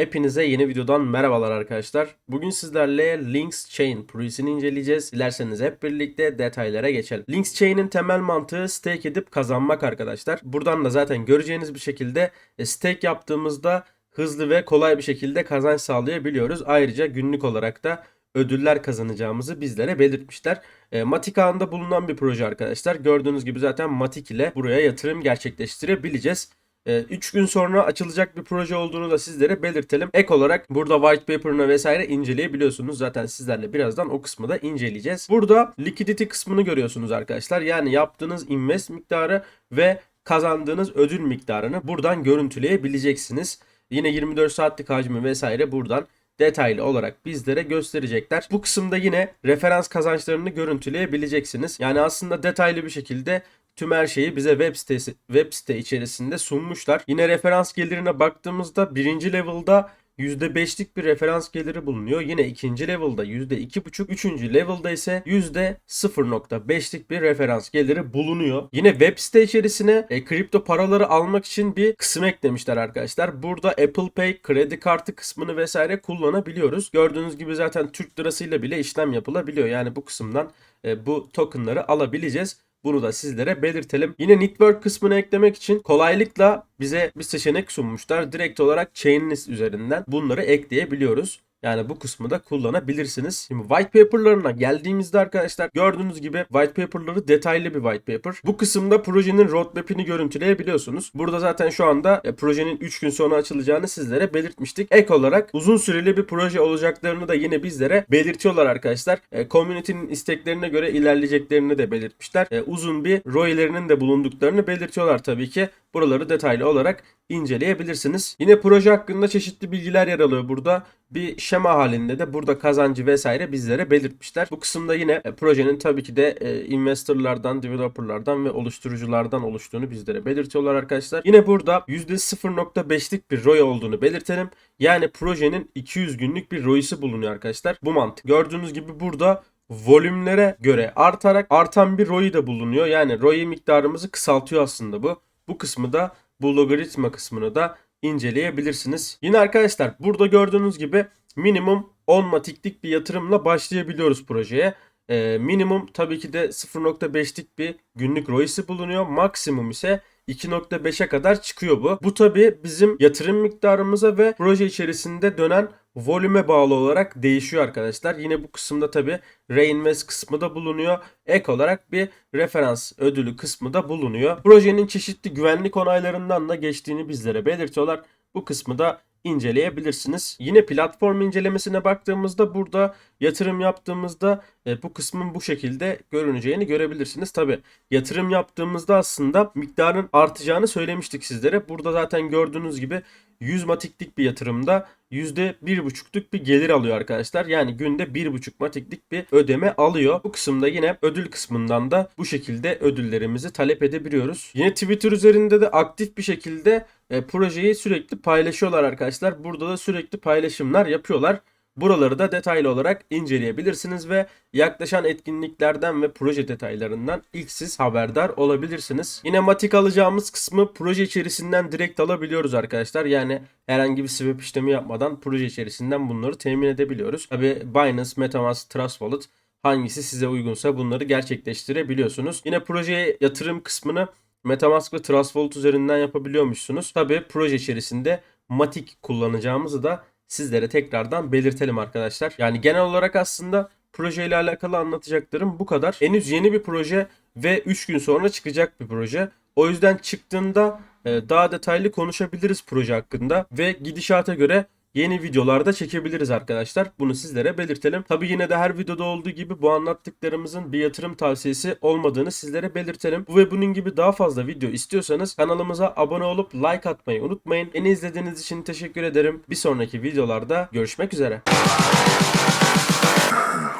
Hepinize yeni videodan merhabalar arkadaşlar. Bugün sizlerle Links Chain projesini inceleyeceğiz. Dilerseniz hep birlikte detaylara geçelim. Links Chain'in temel mantığı stake edip kazanmak arkadaşlar. Buradan da zaten göreceğiniz bir şekilde e, stake yaptığımızda hızlı ve kolay bir şekilde kazanç sağlayabiliyoruz. Ayrıca günlük olarak da ödüller kazanacağımızı bizlere belirtmişler. E, Matik ağında bulunan bir proje arkadaşlar. Gördüğünüz gibi zaten Matik ile buraya yatırım gerçekleştirebileceğiz. 3 gün sonra açılacak bir proje olduğunu da sizlere belirtelim. Ek olarak burada white paper'ını vesaire inceleyebiliyorsunuz. Zaten sizlerle birazdan o kısmı da inceleyeceğiz. Burada liquidity kısmını görüyorsunuz arkadaşlar. Yani yaptığınız invest miktarı ve kazandığınız ödül miktarını buradan görüntüleyebileceksiniz. Yine 24 saatlik hacmi vesaire buradan detaylı olarak bizlere gösterecekler. Bu kısımda yine referans kazançlarını görüntüleyebileceksiniz. Yani aslında detaylı bir şekilde tüm her şeyi bize web sitesi web site içerisinde sunmuşlar. Yine referans gelirine baktığımızda birinci level'da %5'lik bir referans geliri bulunuyor. Yine ikinci level'da %2,5, üçüncü level'da ise %0.5'lik bir referans geliri bulunuyor. Yine web site içerisine e, kripto paraları almak için bir kısım eklemişler arkadaşlar. Burada Apple Pay, kredi kartı kısmını vesaire kullanabiliyoruz. Gördüğünüz gibi zaten Türk lirasıyla bile işlem yapılabiliyor. Yani bu kısımdan e, bu tokenları alabileceğiz. Bunu da sizlere belirtelim. Yine network kısmını eklemek için kolaylıkla bize bir seçenek sunmuşlar. Direkt olarak Chainlist üzerinden bunları ekleyebiliyoruz. Yani bu kısmı da kullanabilirsiniz. Şimdi white paper'larına geldiğimizde arkadaşlar gördüğünüz gibi white paper'ları detaylı bir white paper. Bu kısımda projenin roadmap'ini görüntüleyebiliyorsunuz. Burada zaten şu anda e, projenin 3 gün sonra açılacağını sizlere belirtmiştik. Ek olarak uzun süreli bir proje olacaklarını da yine bizlere belirtiyorlar arkadaşlar. E, community'nin isteklerine göre ilerleyeceklerini de belirtmişler. E, uzun bir roylerinin de bulunduklarını belirtiyorlar tabii ki. Buraları detaylı olarak inceleyebilirsiniz. Yine proje hakkında çeşitli bilgiler yer alıyor burada. Bir şema halinde de burada kazancı vesaire bizlere belirtmişler. Bu kısımda yine e, projenin tabii ki de e, investorlardan, developerlardan ve oluşturuculardan oluştuğunu bizlere belirtiyorlar arkadaşlar. Yine burada %0.5'lik bir ROI olduğunu belirtelim. Yani projenin 200 günlük bir ROI'si bulunuyor arkadaşlar. Bu mantık. Gördüğünüz gibi burada volümlere göre artarak artan bir ROI da bulunuyor. Yani ROI miktarımızı kısaltıyor aslında bu. Bu kısmı da bu logaritma kısmını da inceleyebilirsiniz. Yine arkadaşlar burada gördüğünüz gibi minimum 10 matiklik bir yatırımla başlayabiliyoruz projeye. Ee, minimum tabii ki de 0.5'lik bir günlük ROI'si bulunuyor. Maksimum ise 2.5'e kadar çıkıyor bu. Bu tabii bizim yatırım miktarımıza ve proje içerisinde dönen volüme bağlı olarak değişiyor arkadaşlar. Yine bu kısımda tabi reinvest kısmı da bulunuyor. Ek olarak bir referans ödülü kısmı da bulunuyor. Projenin çeşitli güvenlik onaylarından da geçtiğini bizlere belirtiyorlar. Bu kısmı da inceleyebilirsiniz. Yine platform incelemesine baktığımızda burada yatırım yaptığımızda e, bu kısmın bu şekilde görüneceğini görebilirsiniz. Tabi yatırım yaptığımızda aslında miktarın artacağını söylemiştik sizlere. Burada zaten gördüğünüz gibi 100 matiklik bir yatırımda %1,5'luk bir gelir alıyor arkadaşlar. Yani günde 1,5 matiklik bir ödeme alıyor. Bu kısımda yine ödül kısmından da bu şekilde ödüllerimizi talep edebiliyoruz. Yine Twitter üzerinde de aktif bir şekilde e, projeyi sürekli paylaşıyorlar arkadaşlar. Burada da sürekli paylaşımlar yapıyorlar. Buraları da detaylı olarak inceleyebilirsiniz ve yaklaşan etkinliklerden ve proje detaylarından ilk siz haberdar olabilirsiniz. Yine matik alacağımız kısmı proje içerisinden direkt alabiliyoruz arkadaşlar. Yani herhangi bir swap işlemi yapmadan proje içerisinden bunları temin edebiliyoruz. Tabi Binance, Metamask, Trust Wallet hangisi size uygunsa bunları gerçekleştirebiliyorsunuz. Yine projeye yatırım kısmını Metamask ve Trust Wallet üzerinden yapabiliyormuşsunuz. Tabi proje içerisinde Matic kullanacağımızı da sizlere tekrardan belirtelim arkadaşlar. Yani genel olarak aslında projeyle alakalı anlatacaklarım bu kadar. Henüz yeni bir proje ve 3 gün sonra çıkacak bir proje. O yüzden çıktığında e, daha detaylı konuşabiliriz proje hakkında ve gidişata göre yeni videolarda çekebiliriz arkadaşlar. Bunu sizlere belirtelim. Tabi yine de her videoda olduğu gibi bu anlattıklarımızın bir yatırım tavsiyesi olmadığını sizlere belirtelim. Bu ve bunun gibi daha fazla video istiyorsanız kanalımıza abone olup like atmayı unutmayın. Beni izlediğiniz için teşekkür ederim. Bir sonraki videolarda görüşmek üzere.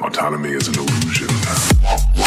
Autonomy is an illusion.